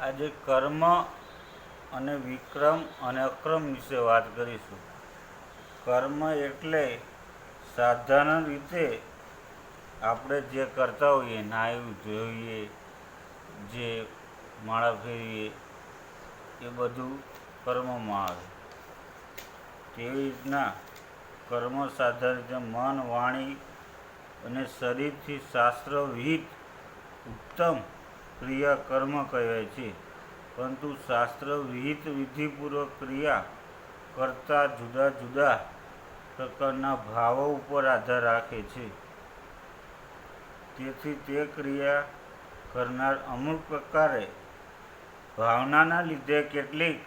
આજે કર્મ અને વિક્રમ અને અક્રમ વિશે વાત કરીશું. કર્મ એટલે સાધારણ રીતે આપણે જે કરતા હોઈએ, નાહ્યું જોઈએ જે માળા ફેરીએ એ બધું કર્મમાં આવે. તેવી રીતના કર્મ સાધારણ રીતે મન, વાણી અને શરીરથી શાસ્ત્ર વિહિત ઉત્તમ ક્રિયા કર્મ કહેવાય છે. પરંતુ શાસ્ત્ર વિહિત વિધિપૂર્વક ક્રિયા કરતા જુદા જુદા પ્રકારના ભાવો ઉપર આધાર રાખે છે. તેથી તે ક્રિયા કરનાર અમુક પ્રકારે ભાવનાના લીધે કેટલીક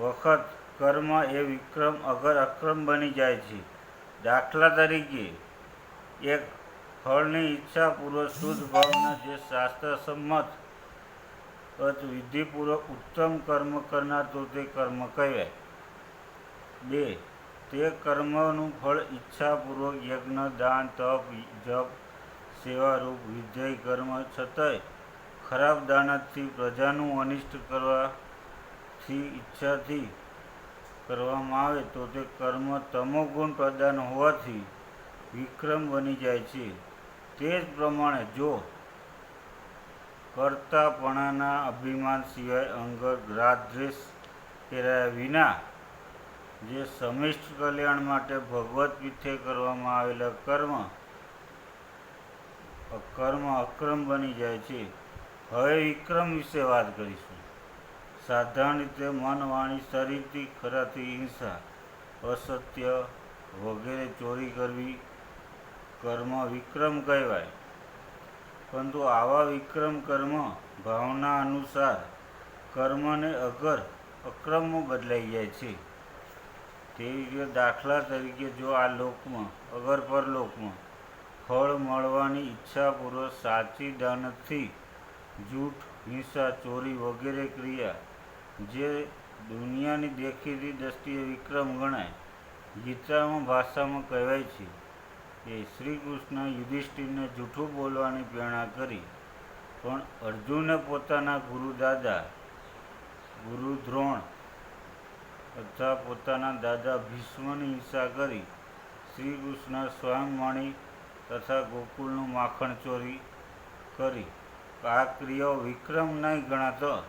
વખત કર્મ એ વિક્રમ અગર અક્રમ બની જાય છે. દાખલા તરીકે, એક ફળની ઈચ્છાપૂર્વક શુદ્ધ ભાવના જે શાસ્ત્ર સંમત વિધિપૂર્વક ઉત્તમ કર્મ કરનાર તો તે કર્મ કહેવાય. બે, તે કર્મનું ફળ ઈચ્છાપૂર્વક યજ્ઞ, દાન, તપ, જપ, સેવારૂપ વિધેય કર્મ છતાંય ખરાબ દાનતથી પ્રજાનું અનિષ્ટ કરવાથી ઈચ્છાથી કરવામાં આવે તો તે કર્મ તમોગુણ પ્રદાન હોવાથી વિક્રમ બની જાય છે. તે જ પ્રમાણે જો કર્તાપણાના અભિમાન સિવાય અંગત રાગદ્વેષ કર્યા વિના જે સમિષ્ટ કલ્યાણ માટે ભગવત પીઠે કરવામાં આવેલા કર્મ કર્મ અક્રમ બની જાય છે. હવે વિક્રમ વિશે વાત કરીશું. સાધારણ રીતે મન, વાણી, શરીરથી ખરાથી હિંસા, અસત્ય વગેરે ચોરી કરવી કર્મ વિક્રમ કહેવાય. પરંતુ આવા વિક્રમ કર્મ ભાવના અનુસાર કર્મને અગર અક્રમમાં બદલાઈ જાય છે. તેવી રીતે દાખલા તરીકે જો આ લોકમાં, અગર પરલોકમાં ફળ મળવાની ઈચ્છાપૂર્વક સાચી દાનતથી જૂઠ, હિંસા, ચોરી વગેરે ક્રિયા જે દુનિયાની દેખીતી દ્રષ્ટિએ વિક્રમ ગણાય, ગીતામાં ભાષામાં કહેવાય છે. કે શ્રી કૃષ્ણ યુધિષ્ઠિરને જૂઠું બોલવાની પ્રેરણા કરી. પણ અર્જુને પોતાના ગુરુ દાદા ગુરુ દ્રોણ તથા પોતાના દાદા ભીષ્મની હિંસા કરી શ્રી કૃષ્ણ સ્વયં મણી તથા ગોકુળનું માખણ ચોરી કરી. આ ક્રિયાઓ વિક્રમ નહીં ગણાતો,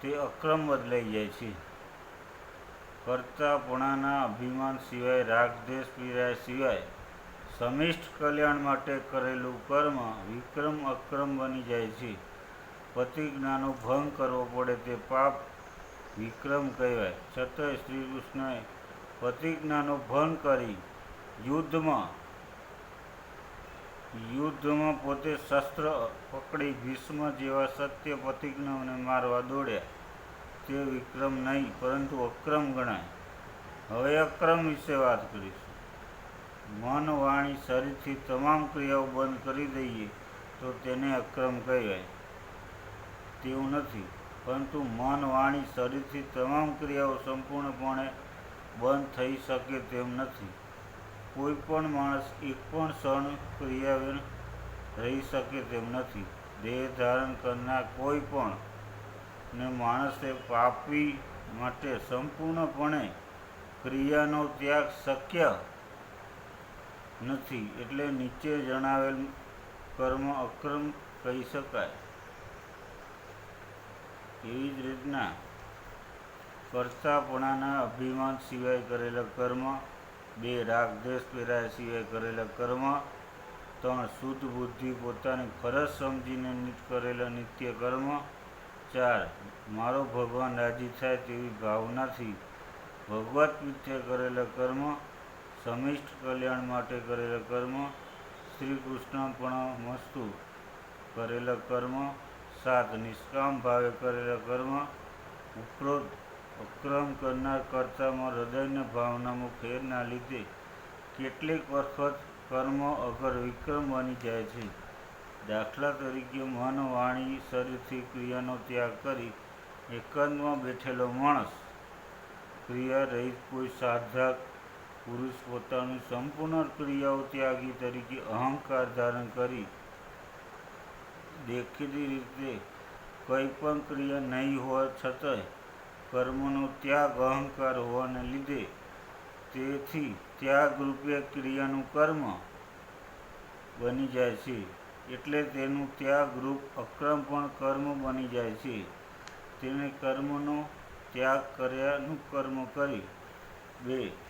તે અક્રમ બદલાઈ જાય છે. કરતાપણાના અભિમાન સિવાય રાગદ્વેષ પીરાય સિવાય સમિષ્ટ કલ્યાણ માટે કરેલું કર્મ વિક્રમ અક્રમ બની જાય છે. પ્રતિજ્ઞાનો ભંગ કરવો પડે તે પાપ વિક્રમ કહેવાય. છતાંય શ્રી કૃષ્ણએ પ્રતિજ્ઞાનો ભંગ કરી યુદ્ધમાં યુદ્ધમાં પોતે શસ્ત્ર પકડી ભીષ્મ જેવા સત્ય પ્રતિજ્ઞાઓને મારવા દોડ્યા. તે વિક્રમ નહીં, પરંતુ અક્રમ ગણાય. હવે અક્રમ વિશે વાત કરીશું. મન વાણી શરીરથી તમામ ક્રિયાઓ બંધ કરી દઈએ તો તેને અક્રમ કહેવાય. તેવું નથી, પરંતુ મન વાણી શરીરથી તમામ ક્રિયાઓ સંપૂર્ણપણે બંધ થઈ શકે તેમ નથી. કોઈ પણ માણસ એક પણ ક્ષણ ક્રિયા રહી શકે તેમ નથી. દેહ ધારણ કરનાર કોઈ પણ ને માણસે પાપી માટે સંપૂર્ણપણે ક્રિયાનો ત્યાગ શક્ય નથી એટલે નીચે જણાવેલ કર્મ અક્રમ કહી શકાય. એવી જ રીતના કરતાપણાના અભિમાન સિવાય કરેલા કર્મ, બે રાગ દેશ પેરાયા સિવાય કરેલા કર્મ, ત્રણ શુદ્ધ બુદ્ધિ પોતાની ફરજ સમજીને કરેલા નિત્ય કર્મ, ચાર મારો ભગવાન રાજી થાય તેવી ભાવનાથી ભગવત પીઠે કરેલા કર્મ સમિષ્ટ કલ્યાણ માટે કરેલા કર્મ શ્રી કૃષ્ણ પણ મસ્તુ કરેલા કર્મ, સાત નિષ્કામ ભાવે કરેલા કર્મ, ઉપરોક્ત અક્રમ કરનાર કર્તામાં હૃદયની ભાવનામાં ફેરના લીધે કેટલીક વખત કર્મ અગર વિક્રમ બની જાય છે. દાખલા તરીકે મન વાણી શરીરથી ક્રિયાનો ત્યાગ કરી એકાંતમાં બેઠેલો માણસ ક્રિયા રહિત કોઈ સાધક પુરુષ પોતાની સંપૂર્ણ ક્રિયાઓ ત્યાગી તરીકે અહંકાર ધારણ કરી દેખીતી રીતે કંઈ પણ ક્રિયા નહીં હોવા છતાંય કર્મનો ત્યાગ અહંકાર હોવાને લીધે તેથી ત્યાગ રૂપે ક્રિયાનું કર્મ બની જાય છે. એટલે તેનું ત્યાગ રૂપ અક્રમ પણ કર્મ બની જાય છે. તેને કર્મનો ત્યાગ કર્યાનું કર્મ કરી બે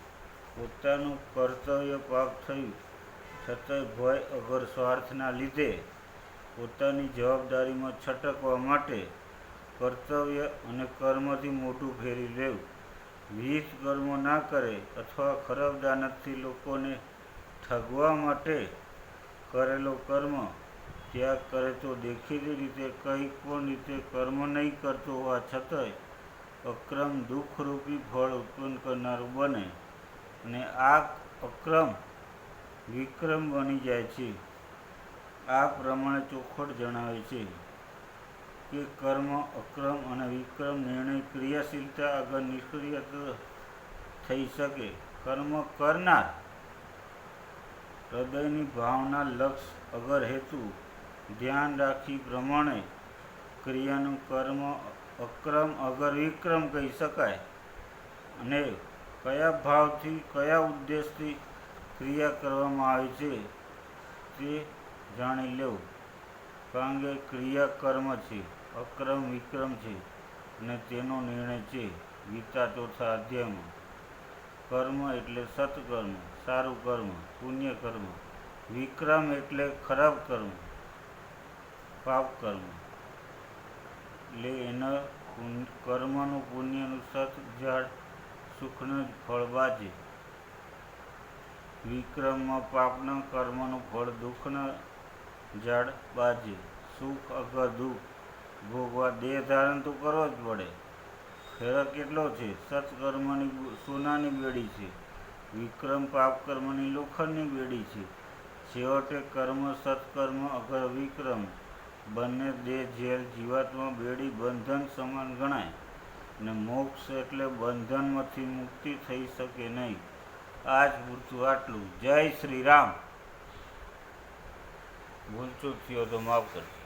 પોતાનું કર્તવ્ય પાક થયું, છતાંય ભય અગર સ્વાર્થના લીધે પોતાની જવાબદારીમાં છટકવા માટે કર્તવ્ય અને કર્મથી મોટું ફેરી લેવું. વિહિત કર્મો ના કરે અથવા ખરાબ દાનતથી લોકોને ઠગવા માટે કરેલો કર્મ, ત્યાગ કરે તો દેખીતી રીતે કંઈ પણ રીતે કર્મ નહીં કરતો હોવા છતાંય અક્રમ દુઃખરૂપી ફળ ઉત્પન્ન કરનારું બને. અને આ અક્રમ, વિક્રમ બની જાય છે. આ પ્રમાણે ચોખવટ જણાવે છે કે કર્મ, અક્રમ અને વિક્રમ નિર્ણય ક્રિયાશીલતા આગળ નિષ્ક્રિય થઈ શકે. કર્મ કરનાર હૃદયની ભાવના લક્ષ અગર હેતુ ધ્યાન રાખી પ્રમાણે ક્રિયાનું કર્મ, અક્રમ અગર વિક્રમ કહી શકાય અને કયા ભાવથી, કયા ઉદ્દેશથી ક્રિયા કરવામાં આવે છે તે જાણી લેવું. કારણ કે ક્રિયા કર્મ છે, અક્રમ, વિક્રમ છે અને તેનો નિર્ણય છે ગીતા ચોથા અધ્યાયમાં. કર્મ એટલે સત્કર્મ, સારું કર્મ, પુણ્ય કર્મ. વિક્રમ એટલે ખરાબ કર્મ, પાપ કર્મ. એટલે એના કર્મનું પુણ્યનું સત, ઝાડ સુખનું જ ફળ બાજે. વિક્રમમાં પાપના કર્મનું ફળ, દુઃખના ઝાડ બાજે. સુખ અગર દુઃખ, ભોગવા દેહ ધારણ તો કરવો જ પડે. ફેરક કેટલો છે? સત્કર્મની સોનાની બેડી છે. વિક્રમ પાપ કર્મની લોખંડની બેડી છે. છેવટે કર્મ, સત્કર્મ, અગર વિક્રમ. બંને દેહ ઝેર જીવાત્મા બેડી બંધન સમાન ગણાય. અને મોક્ષ એટલે બંધનમાંથી મુક્તિ થઈ શકે નહીં. આ જ પૂરતું આટલું. જય શ્રી રામ. ભૂલચૂક થયો તો માફ કરજો.